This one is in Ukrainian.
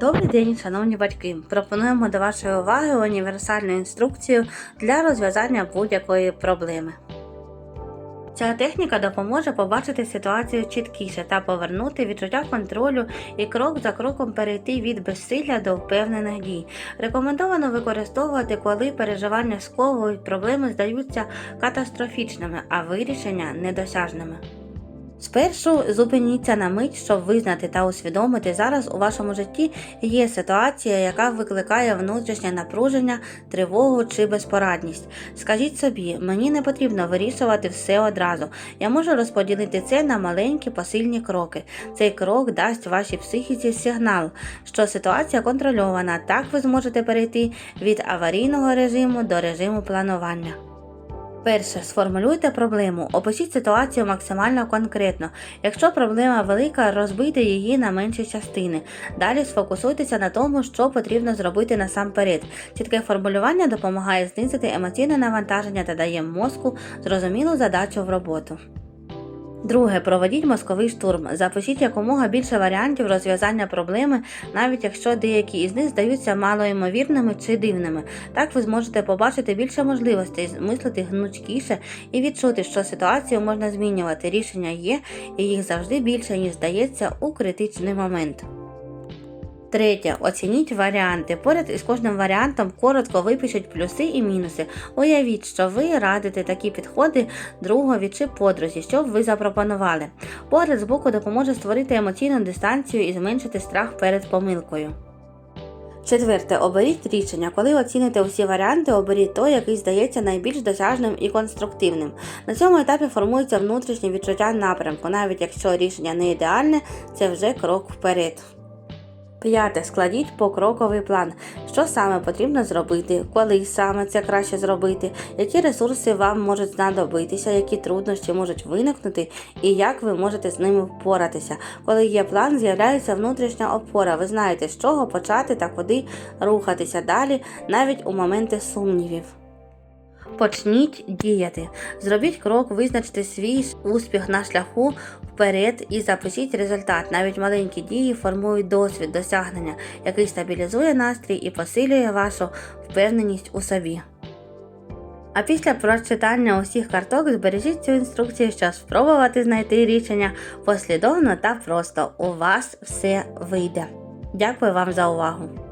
Добрий день, шановні батьки! Пропонуємо до вашої уваги універсальну інструкцію для розв'язання будь-якої проблеми. Ця техніка допоможе побачити ситуацію чіткіше та повернути відчуття контролю і крок за кроком перейти від безсилля до впевнених дій. Рекомендовано використовувати, коли переживання сковують, проблеми здаються катастрофічними, а вирішення недосяжними. Спершу зупиніться на мить, щоб визнати та усвідомити, зараз у вашому житті є ситуація, яка викликає внутрішнє напруження, тривогу чи безпорадність. Скажіть собі, мені не потрібно вирішувати все одразу. Я можу розподілити це на маленькі посильні кроки. Цей крок дасть вашій психіці сигнал, що ситуація контрольована. Так ви зможете перейти від аварійного режиму до режиму планування. Перше, сформулюйте проблему, опишіть ситуацію максимально конкретно. Якщо проблема велика, розбийте її на менші частини. Далі сфокусуйтеся на тому, що потрібно зробити насамперед. Чітке формулювання допомагає знизити емоційне навантаження та дає мозку зрозумілу задачу в роботу. Друге, проведіть мозковий штурм. Запишіть якомога більше варіантів розв'язання проблеми, навіть якщо деякі із них здаються малоймовірними чи дивними. Так ви зможете побачити більше можливостей, мислити гнучкіше і відчути, що ситуацію можна змінювати. Рішення є, і їх завжди більше, ніж здається у критичний момент. Третє. Оцініть варіанти. Поряд із кожним варіантом коротко випишіть плюси і мінуси. Уявіть, що ви радите такі підходи другові чи подрузі, що б ви запропонували. Погляд збоку допоможе створити емоційну дистанцію і зменшити страх перед помилкою. Четверте, оберіть рішення. Коли оціните усі варіанти, оберіть той, який здається найбільш досяжним і конструктивним. На цьому етапі формується внутрішнє відчуття напрямку, навіть якщо рішення не ідеальне, це вже крок вперед. П'яте. Складіть покроковий план. Що саме потрібно зробити, коли саме це краще зробити, які ресурси вам можуть знадобитися, які труднощі можуть виникнути, і як ви можете з ними впоратися. Коли є план, з'являється внутрішня опора. Ви знаєте, з чого почати та куди рухатися далі, навіть у моменти сумнівів. Почніть діяти. Зробіть крок, визначте свій успіх на шляху вперед і запишіть результат. Навіть маленькі дії формують досвід досягнення, який стабілізує настрій і посилює вашу впевненість у собі. А після прочитання усіх карток збережіть цю інструкцію, щоб спробувати знайти рішення послідовно та просто. У вас все вийде. Дякую вам за увагу!